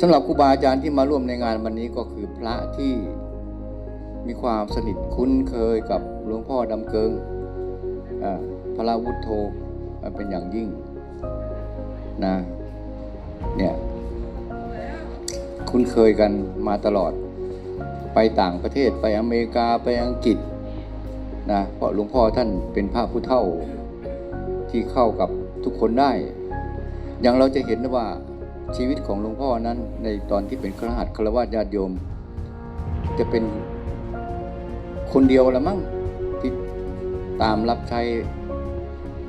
สำหรับครูบาอาจารย์ที่มาร่วมในงานวันนี้ก็คือพระที่มีความสนิทคุ้นเคยกับหลวงพ่อดำเกิงพระวุฒโธเป็นอย่างยิ่งนะเนี่ยคุ้นเคยกันมาตลอด ไปต่างประเทศไปอเมริกาไปอังกฤษนะเพราะหลวงพ่อท่านเป็นพระผู้เฒ่าที่เข้ากับทุกคนได้ อย่างเราจะเห็นว่า ชีวิตของหลวงพ่อนั้นในตอนที่เป็นครหัสคารวะญาติโยม จะเป็นคนเดียวละมั้งที่ตามรับใช้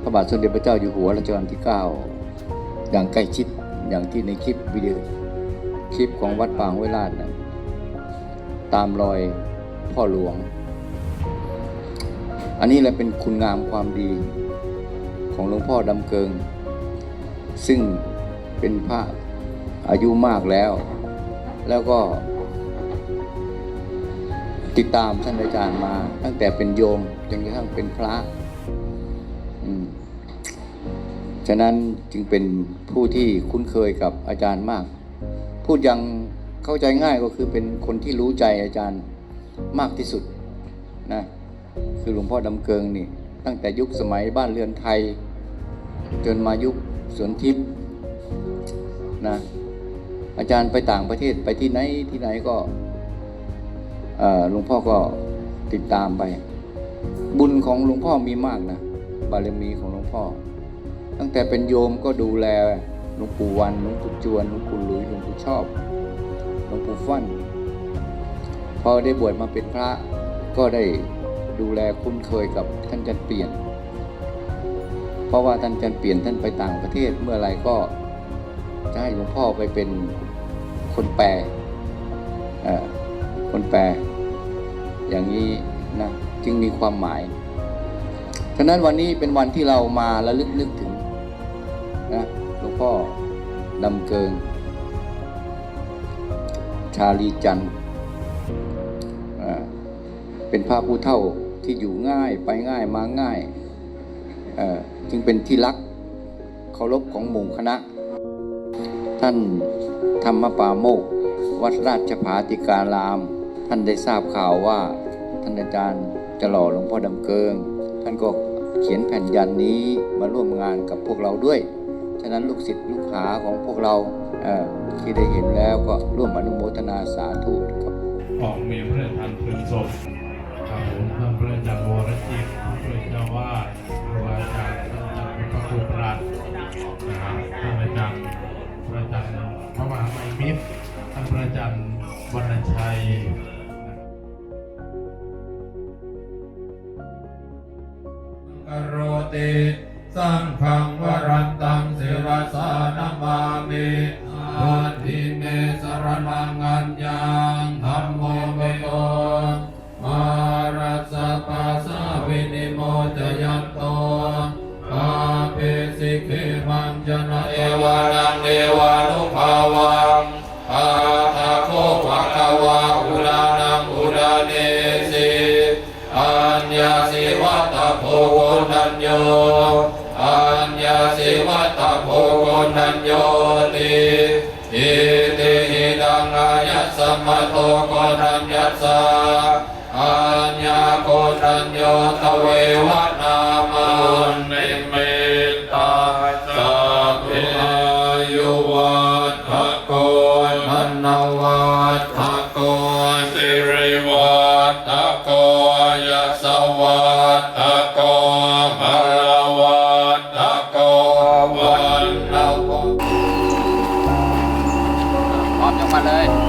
พระบาทสมเด็จพระเจ้าอยู่หัวรัชกาลที่ 9 อย่างใกล้ชิดอย่างที่ในคลิปวิดีโอคลิปของวัดปางเวลาดนะตามรอยพ่อหลวง อันนี้แหละเป็นคุณงามความดีของหลวงพ่อดำเกิง ซึ่งเป็นพระ อายุมากแล้ว แล้วก็ ติดตามท่านอาจารย์มา ตั้งแต่เป็นโยมจนกระทั่งเป็นพระฉะนั้นจึงเป็นผู้ที่คุ้นเคยกับอาจารย์มาก พูดยังเข้าใจง่ายก็คือเป็นคนที่รู้ใจอาจารย์มากที่สุดนะคือหลวงพ่อดำเกิงนี่ ตั้งแต่ยุคสมัยบ้านเรือนไทย จนมายุคสวนทิพย์นะ อาจารย์ไปต่างประเทศไปที่ไหนที่ไหนก็หลวงพ่อก็ติดตามไป บุญของหลวงพ่อมีมากนะ บารมีของหลวงพ่อ ตั้งแต่เป็นโยมก็ดูแลหลวงปู่วันหลวงปู่จวนหลวงปู่หลุยหลวงปู่ชอบหลวงปู่ฟั่นพอได้บวชมาเป็นพระก็ได้ดูแลคุ้นเคยกับท่านจันเปลี่ยน เพราะว่าท่านจันเปลี่ยนท่านไปต่างประเทศเมื่อไหรก็จะให้หลวงพ่อไปเป็น คนแปลคนแปล อย่างนี้นะจึงมีความหมายฉะนั้นวันนี้เป็นวันที่เรามาระลึกนึกถึงนะหลวงพ่อดำเกิง ชาลีจันเป็นพระผู้เฒ่าที่อยู่ง่ายไปง่ายมาง่ายจึงเป็นที่รักเคารพของหมู่คณะ ท่าน ธรรมปาโมก วัดราชภาติการาม ท่านได้ทราบข่าวว่า ท่านอาจารย์จะหล่อหลวงพ่อดำเกิง ท่านก็เขียนแผ่นยันนี้มาร่วมงานกับพวกเราด้วย ฉะนั้นลูกศิษย์ลูกหาของพวกเราเที่ได้เห็นแล้วก็ร่วมอนุโมทนาสาธุครับของมีพระราชทานเพลิงศพครับผมท่านพระอาจารย์วรจิตพระเจ้าวาครูอาจารย์ท่านอาจารย์พระครูปรัต พระอาจารย์วรรณชัยกโรติสังฆังวรันตังศิรสานามามิอาทิเมสรนังอัญญังธรรมโมเมโตมารัสปัสสวินิโมจยันโตกาเปสิกขิมังจนะเอวานัง ญญาสิวัตโพโกนัญโยอัญญาสิวัตโพโกนัญโยติอิติหิดังอายัสสมมโตโกนัญญัสสะอัญญาโกนัญโยตเววน เลย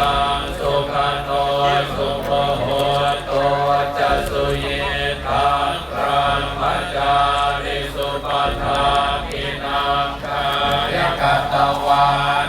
ลังสุขโนสุโมหโตจัสุเยตังครังมัจจาริสุปัฏานินักายกตวา